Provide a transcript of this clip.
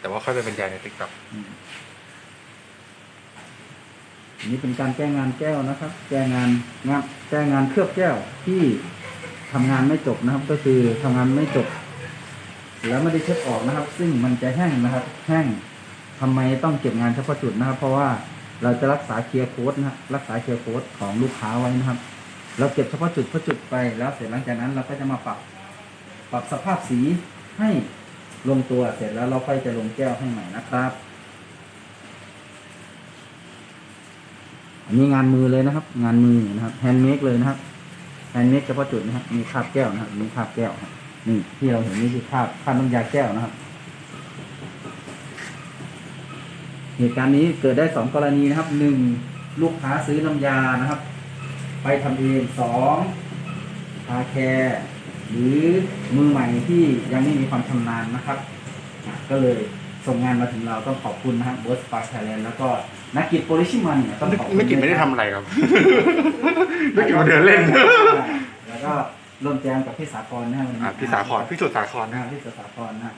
แต่ว่าค่อยไปบรรยายในติ๊กต็อกนี้เป็นการแก้งานแก้วนะครับ แก้งานงานแก้งานเคลือบแก้วที่ทำงานไม่จบนะครับ ก็คือทำงานไม่จบ แล้วไม่ได้เช็ดออกนะครับ ซึ่งมันจะแห้งนะครับ แห้งทำไมต้องเก็บงานเฉพาะจุดนะครับ เพราะว่าเราจะรักษาเคลียร์โค้ดนะครับรักษาเคลียร์โค้ดของลูกค้าไว้นะครับ เราเก็บเฉพาะจุดเฉพาะจุดไปแล้วเสร็จหลังจากนั้นเราก็จะมาปรับ ปรับสภาพสีให้ ลงตัวเสร็จแล้วเราค่อยจะลงแก้วให้ใหม่นะครับอันนี้งานมือเลยนะครับ งานมือนะครับแฮนด์เมดเลยนะครับแฮนด์เมดเฉพาะจุดนะครับมีคาบแก้วนะครับมีคาบแก้วครับนี่ที่เราเห็นนี่คือคาบคาบน้ำยาแก้วนะครับเหตุการณ์นี้เกิดได้สองกรณีนะครับหนึ่งลูกค้าซื้อน้ำยานะครับ ไปทำเองสองคาแคร์ หรือมือใหม่ที่ยังไม่มีความชำนาญนะครับอะก็เลยส่งงานมาถึงเราต้องขอบคุณนะครับบอสปาร์ไทยแลนด์แล้วก็นักกิจโปลิชิมันเนี่ยต้องขอบคุณไม่กินไม่ได้วยทำอะไรครับไม่กินมาเดินเล่น แล้วก็ร่วมแจมกับพี่สากรนะครับวันนี้อะพี่สาครพี่สุดสาครนะนะพี่สุดสาครนะ